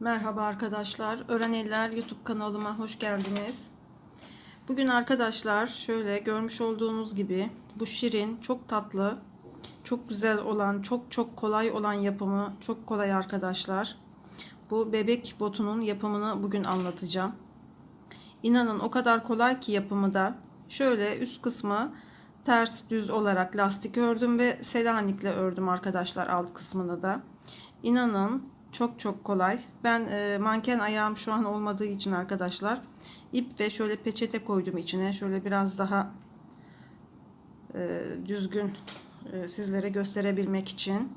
Merhaba arkadaşlar. Öğren Eller YouTube kanalıma hoş geldiniz. Bugün arkadaşlar şöyle görmüş olduğunuz gibi bu şirin çok tatlı, çok güzel olan, çok çok kolay olan yapımı çok kolay arkadaşlar. Bu bebek botunun yapımını bugün anlatacağım. İnanın o kadar kolay ki yapımı da. Şöyle üst kısmı ters düz olarak lastik ördüm ve selanikle ördüm arkadaşlar alt kısmını da. İnanın çok çok kolay. Ben e, manken ayağım şu an olmadığı için arkadaşlar ip ve şöyle peçete koydum içine. Şöyle biraz daha e, düzgün e, sizlere gösterebilmek için.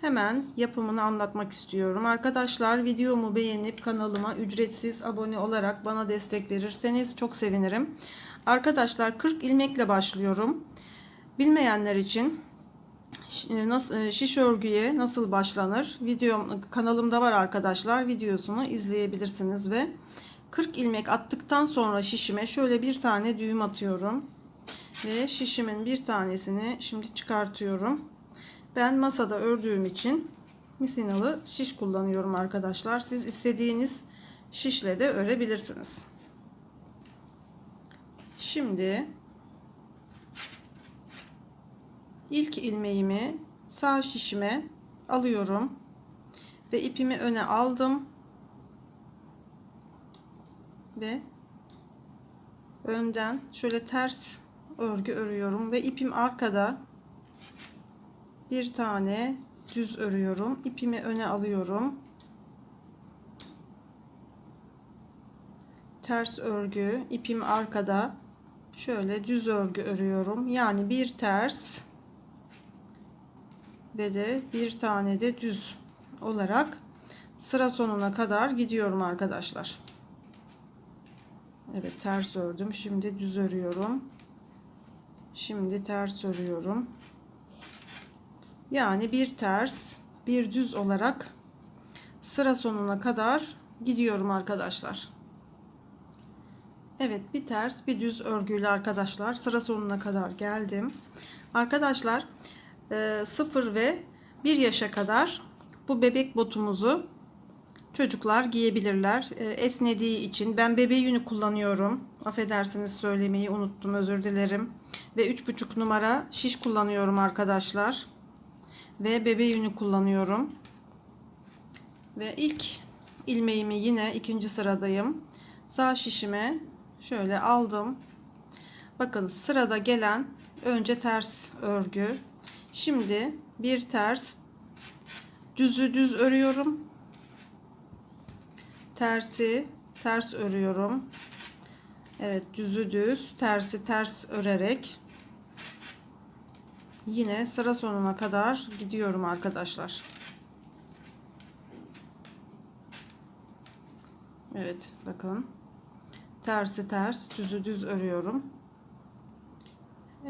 Hemen yapımını anlatmak istiyorum. Arkadaşlar videomu beğenip kanalıma ücretsiz abone olarak bana destek verirseniz çok sevinirim. Arkadaşlar 40 ilmekle başlıyorum. Bilmeyenler için nasıl şiş örgüye nasıl başlanır? Videom kanalımda var arkadaşlar. Videosunu izleyebilirsiniz ve 40 ilmek attıktan sonra şişime şöyle bir tane düğüm atıyorum. Ve şişimin bir tanesini şimdi çıkartıyorum. Ben masada ördüğüm için misinalı şiş kullanıyorum arkadaşlar. Siz istediğiniz şişle de örebilirsiniz. Şimdi ilk ilmeğimi sağ şişime alıyorum ve ipimi öne aldım ve önden şöyle ters örgü örüyorum ve ipim arkada bir tane düz örüyorum. İpimi öne alıyorum. Ters örgü ipim arkada. Şöyle düz örgü örüyorum. Yani bir ters ve de bir tane de düz olarak sıra sonuna kadar gidiyorum arkadaşlar. Evet ters ördüm. Şimdi düz örüyorum. Şimdi ters örüyorum. Yani bir ters, bir düz olarak sıra sonuna kadar gidiyorum arkadaşlar. Evet bir ters bir düz örgüyle arkadaşlar sıra sonuna kadar geldim. Arkadaşlar 0 ve 1 yaşa kadar bu bebek botumuzu çocuklar giyebilirler. Esnediği için ben bebe yünü kullanıyorum. Affedersiniz söylemeyi unuttum özür dilerim. Ve 3,5 numara şiş kullanıyorum arkadaşlar. Ve bebe yünü kullanıyorum. Ve ilk ilmeğimi yine ikinci sıradayım. Sağ şişime şöyle aldım. Bakın sırada gelen önce ters örgü Şimdi bir ters düzü düz örüyorum. Tersi ters örüyorum. Evet düzü düz tersi ters örerek yine sıra sonuna kadar gidiyorum arkadaşlar. Evet bakın tersi ters düzü düz örüyorum.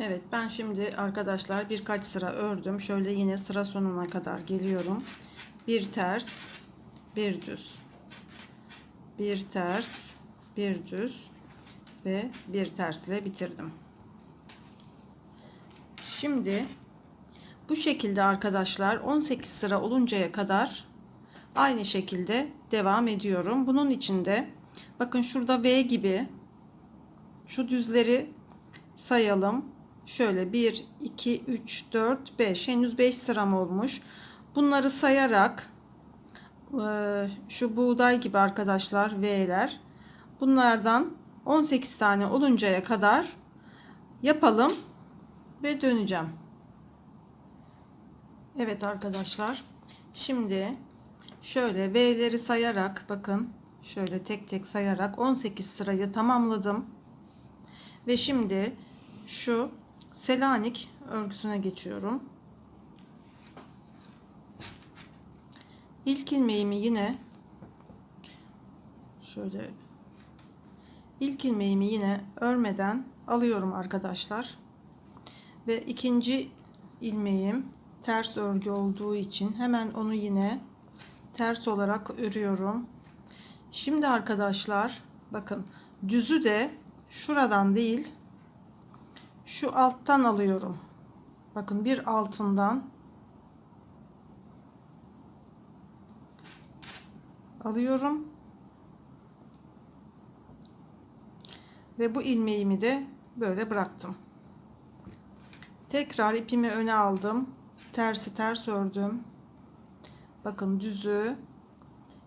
Evet ben şimdi arkadaşlar birkaç sıra ördüm. Şöyle yine sıra sonuna kadar geliyorum. Bir ters, bir düz. Bir ters, bir düz ve bir tersle bitirdim. Şimdi bu şekilde arkadaşlar 18 sıra oluncaya kadar aynı şekilde devam ediyorum. Bunun içinde bakın şurada V gibi şu düzleri sayalım. Şöyle 1, 2, 3, 4, 5. Henüz 5 sıram olmuş. Bunları sayarak e, şu buğday gibi arkadaşlar V'ler. Bunlardan 18 tane oluncaya kadar yapalım ve döneceğim. Evet arkadaşlar. Şimdi şöyle V'leri sayarak bakın şöyle tek tek sayarak 18 sırayı tamamladım. Ve şimdi şu Selanik örgüsüne geçiyorum. İlk ilmeğimi yine şöyle ilk ilmeğimi yine örmeden alıyorum arkadaşlar. Ve ikinci ilmeğim ters örgü olduğu için hemen onu yine ters olarak örüyorum. Şimdi arkadaşlar bakın düzü de şuradan değil şu alttan alıyorum. Bakın bir altından alıyorum. Ve bu ilmeğimi de böyle bıraktım. Tekrar ipimi öne aldım. Tersi ters ördüm. Bakın düzü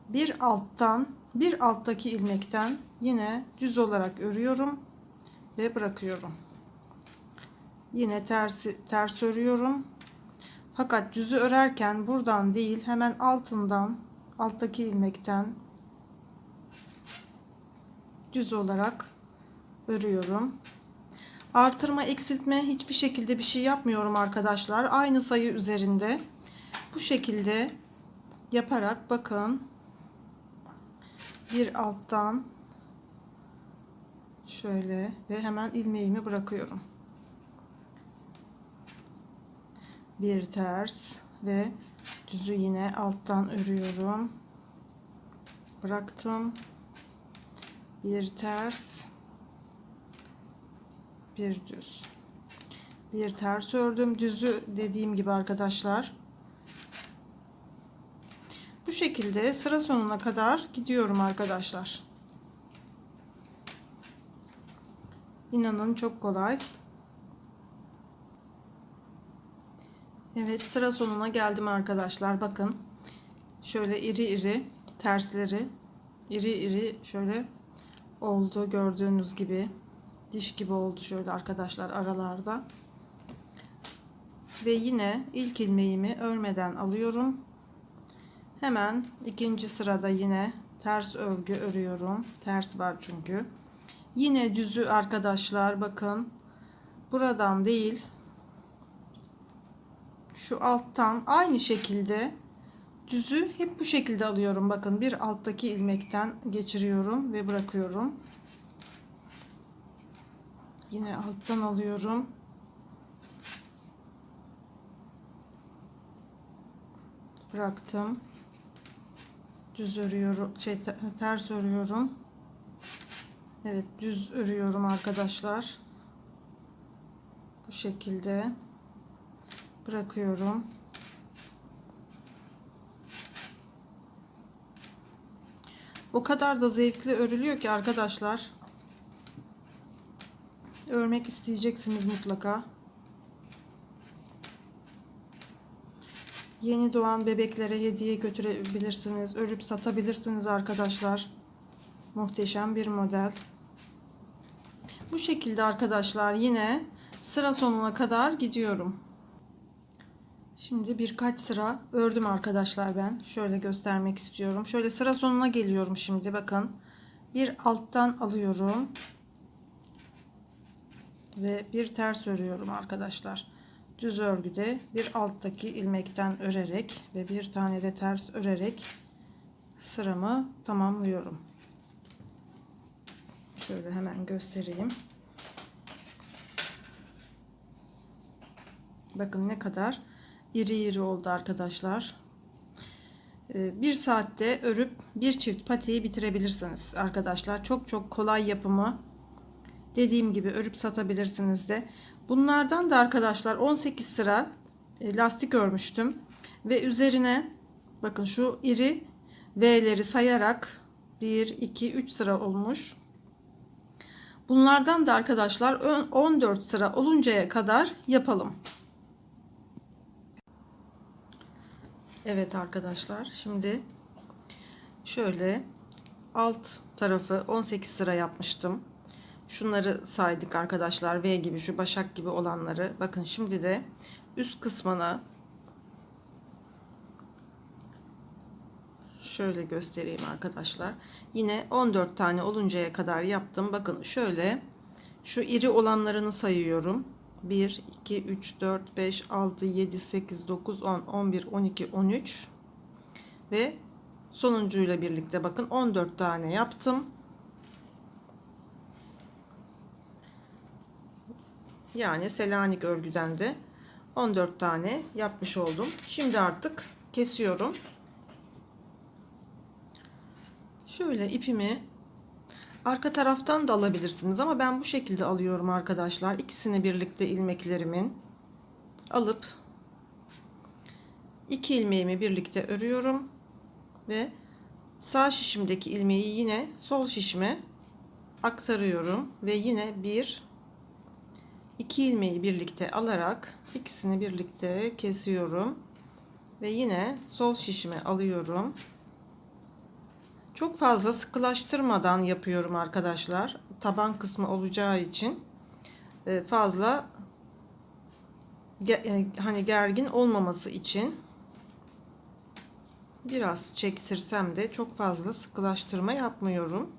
bir alttan bir alttaki ilmekten yine düz olarak örüyorum ve bırakıyorum. Yine tersi ters örüyorum. Fakat düzü örerken buradan değil hemen altından alttaki ilmekten düz olarak örüyorum. Artırma eksiltme hiçbir şekilde bir şey yapmıyorum arkadaşlar. Aynı sayı üzerinde bu şekilde yaparak bakın bir alttan şöyle ve hemen ilmeğimi bırakıyorum. Bir ters ve düzü yine alttan örüyorum. Bıraktım. Bir ters bir düz. Bir ters ördüm. Düzü dediğim gibi arkadaşlar. Bu şekilde sıra sonuna kadar gidiyorum arkadaşlar. İnanın çok kolay. Evet sıra sonuna geldim arkadaşlar. Bakın şöyle iri iri tersleri iri iri şöyle oldu gördüğünüz gibi diş gibi oldu şöyle arkadaşlar aralarda. Ve yine ilk ilmeğimi örmeden alıyorum. Hemen ikinci sırada yine ters örgü örüyorum. Ters var çünkü. Yine düzü arkadaşlar bakın. Buradan değil. Şu alttan aynı şekilde düzü hep bu şekilde alıyorum. Bakın bir alttaki ilmekten geçiriyorum ve bırakıyorum. Yine alttan alıyorum. Bıraktım. Düz örüyorum. Şey, ters örüyorum. Evet düz örüyorum arkadaşlar. Bu şekilde bırakıyorum. O kadar da zevkli örülüyor ki arkadaşlar örmek isteyeceksiniz mutlaka. Yeni doğan bebeklere hediye götürebilirsiniz. Örüp satabilirsiniz arkadaşlar. Muhteşem bir model. Bu şekilde arkadaşlar yine sıra sonuna kadar gidiyorum. Şimdi birkaç sıra ördüm arkadaşlar ben. Şöyle göstermek istiyorum. Şöyle sıra sonuna geliyorum şimdi bakın. Bir alttan alıyorum ve bir ters örüyorum arkadaşlar. Düz örgüde bir alttaki ilmekten örerek ve bir tane de ters örerek sıramı tamamlıyorum. Şöyle hemen göstereyim. Bakın ne kadar iri iri oldu arkadaşlar. Ee, bir saatte örüp bir çift patiyi bitirebilirsiniz arkadaşlar. Çok çok kolay yapımı Dediğim gibi örüp satabilirsiniz de. Bunlardan da arkadaşlar 18 sıra e, lastik örmüştüm. Ve üzerine bakın şu iri V'leri sayarak 1, 2, 3 sıra olmuş. Bunlardan da arkadaşlar 14 sıra oluncaya kadar yapalım. Evet arkadaşlar şimdi şöyle alt tarafı 18 sıra yapmıştım. Şunları saydık arkadaşlar. V gibi şu başak gibi olanları. Bakın şimdi de üst kısmına şöyle göstereyim arkadaşlar. Yine 14 tane oluncaya kadar yaptım. Bakın şöyle şu iri olanlarını sayıyorum. 1, 2, 3, 4, 5, 6, 7, 8, 9, 10, 11, 12, 13 ve sonuncuyla birlikte bakın 14 tane yaptım. Yani Selanik örgüden de 14 tane yapmış oldum. Şimdi artık kesiyorum. Şöyle ipimi arka taraftan da alabilirsiniz ama ben bu şekilde alıyorum arkadaşlar. İkisini birlikte ilmeklerimin alıp iki ilmeğimi birlikte örüyorum ve sağ şişimdeki ilmeği yine sol şişime aktarıyorum ve yine bir iki ilmeği birlikte alarak ikisini birlikte kesiyorum ve yine sol şişime alıyorum. Çok fazla sıkılaştırmadan yapıyorum arkadaşlar. Taban kısmı olacağı için e, fazla e, hani gergin olmaması için biraz çektirsem de çok fazla sıkılaştırma yapmıyorum.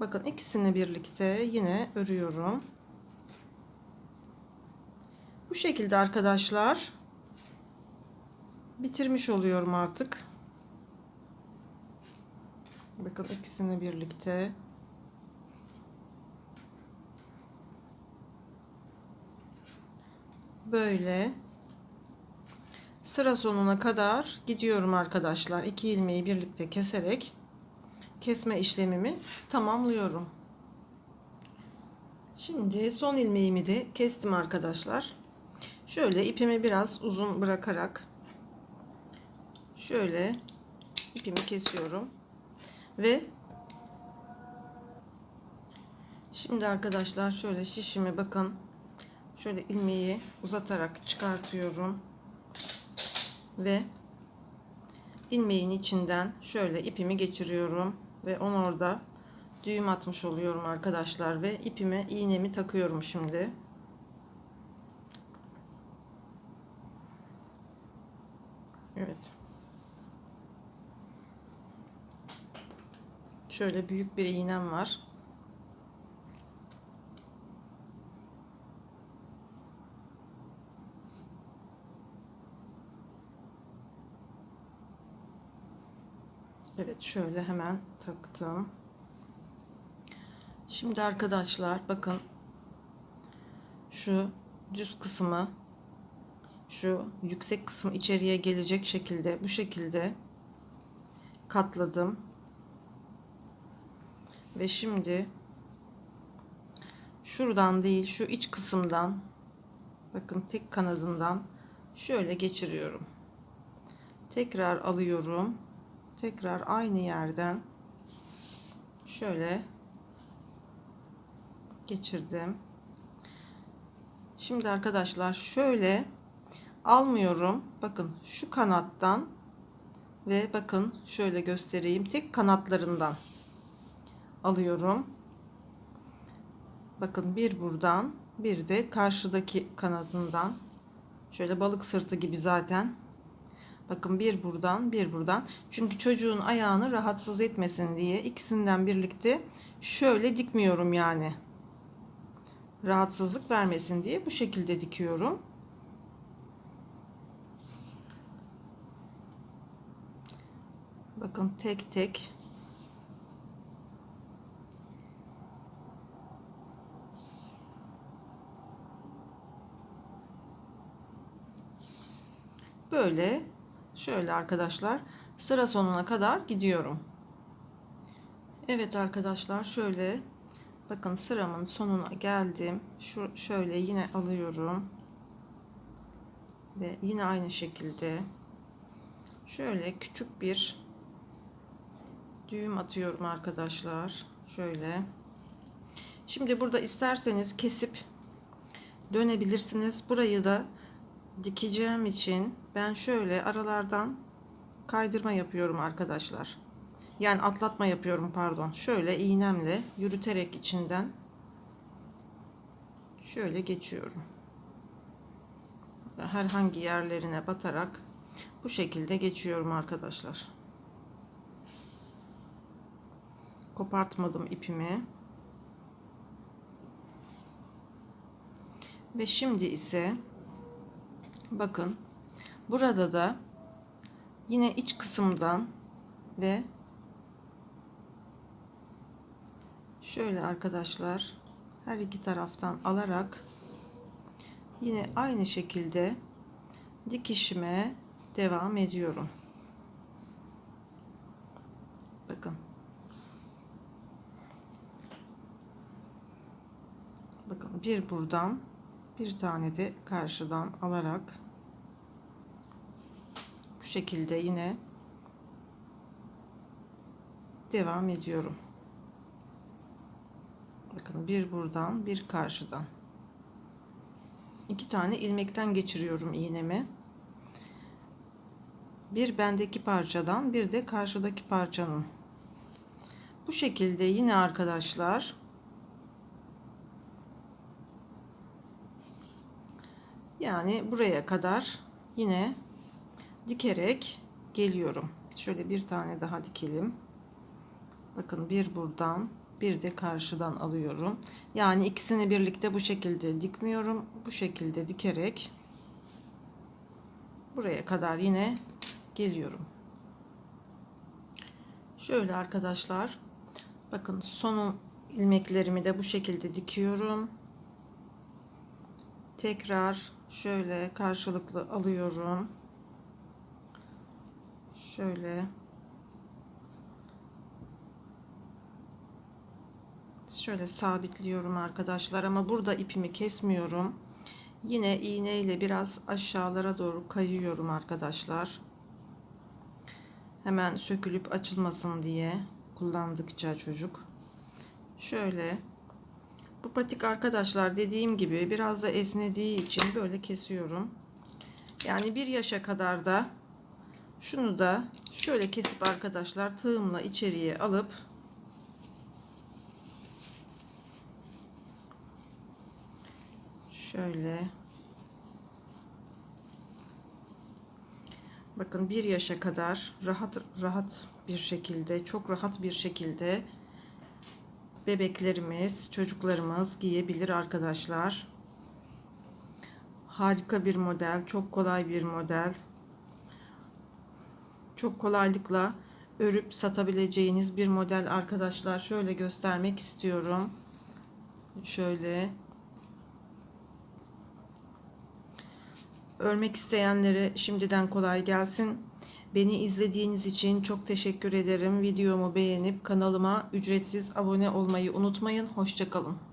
Bakın ikisini birlikte yine örüyorum. Bu şekilde arkadaşlar bitirmiş oluyorum artık. Bakın ikisini birlikte böyle sıra sonuna kadar gidiyorum arkadaşlar. İki ilmeği birlikte keserek kesme işlemimi tamamlıyorum. Şimdi son ilmeğimi de kestim arkadaşlar. Şöyle ipimi biraz uzun bırakarak şöyle ipimi kesiyorum ve şimdi arkadaşlar şöyle şişimi bakın. Şöyle ilmeği uzatarak çıkartıyorum. Ve ilmeğin içinden şöyle ipimi geçiriyorum. Ve onu orada düğüm atmış oluyorum arkadaşlar. Ve ipime iğnemi takıyorum şimdi. Evet. Şöyle büyük bir iğnem var. Evet şöyle hemen taktım. Şimdi arkadaşlar bakın şu düz kısmı şu yüksek kısmı içeriye gelecek şekilde bu şekilde katladım. Ve şimdi şuradan değil şu iç kısımdan bakın tek kanadından şöyle geçiriyorum. Tekrar alıyorum. Tekrar aynı yerden şöyle geçirdim. Şimdi arkadaşlar şöyle almıyorum. Bakın şu kanattan ve bakın şöyle göstereyim. Tek kanatlarından alıyorum. Bakın bir buradan bir de karşıdaki kanadından. Şöyle balık sırtı gibi zaten. Bakın bir buradan bir buradan. Çünkü çocuğun ayağını rahatsız etmesin diye ikisinden birlikte şöyle dikmiyorum yani. Rahatsızlık vermesin diye bu şekilde dikiyorum. Bakın tek tek böyle şöyle arkadaşlar sıra sonuna kadar gidiyorum. Evet arkadaşlar şöyle bakın sıramın sonuna geldim. Şu şöyle yine alıyorum. Ve yine aynı şekilde şöyle küçük bir düğüm atıyorum arkadaşlar. Şöyle. Şimdi burada isterseniz kesip dönebilirsiniz. Burayı da dikeceğim için ben şöyle aralardan kaydırma yapıyorum arkadaşlar. Yani atlatma yapıyorum pardon. Şöyle iğnemle yürüterek içinden şöyle geçiyorum. Herhangi yerlerine batarak bu şekilde geçiyorum arkadaşlar. Kopartmadım ipimi. Ve şimdi ise bakın burada da yine iç kısımdan ve şöyle arkadaşlar her iki taraftan alarak yine aynı şekilde dikişime devam ediyorum. Bakın. Bakın bir buradan bir tane de karşıdan alarak şekilde yine devam ediyorum. Bakın bir buradan bir karşıdan. İki tane ilmekten geçiriyorum iğnemi. Bir bendeki parçadan bir de karşıdaki parçanın. Bu şekilde yine arkadaşlar yani buraya kadar yine dikerek geliyorum. Şöyle bir tane daha dikelim. Bakın bir buradan bir de karşıdan alıyorum. Yani ikisini birlikte bu şekilde dikmiyorum. Bu şekilde dikerek buraya kadar yine geliyorum. Şöyle arkadaşlar bakın son ilmeklerimi de bu şekilde dikiyorum. Tekrar şöyle karşılıklı alıyorum. Şöyle şöyle sabitliyorum arkadaşlar ama burada ipimi kesmiyorum. Yine iğne ile biraz aşağılara doğru kayıyorum arkadaşlar. Hemen sökülüp açılmasın diye kullandıkça çocuk. Şöyle bu patik arkadaşlar dediğim gibi biraz da esnediği için böyle kesiyorum. Yani bir yaşa kadar da şunu da şöyle kesip arkadaşlar tığımla içeriye alıp şöyle bakın bir yaşa kadar rahat rahat bir şekilde çok rahat bir şekilde bebeklerimiz çocuklarımız giyebilir arkadaşlar. Harika bir model çok kolay bir model çok kolaylıkla örüp satabileceğiniz bir model arkadaşlar şöyle göstermek istiyorum şöyle Örmek isteyenlere şimdiden kolay gelsin. Beni izlediğiniz için çok teşekkür ederim. Videomu beğenip kanalıma ücretsiz abone olmayı unutmayın. Hoşçakalın.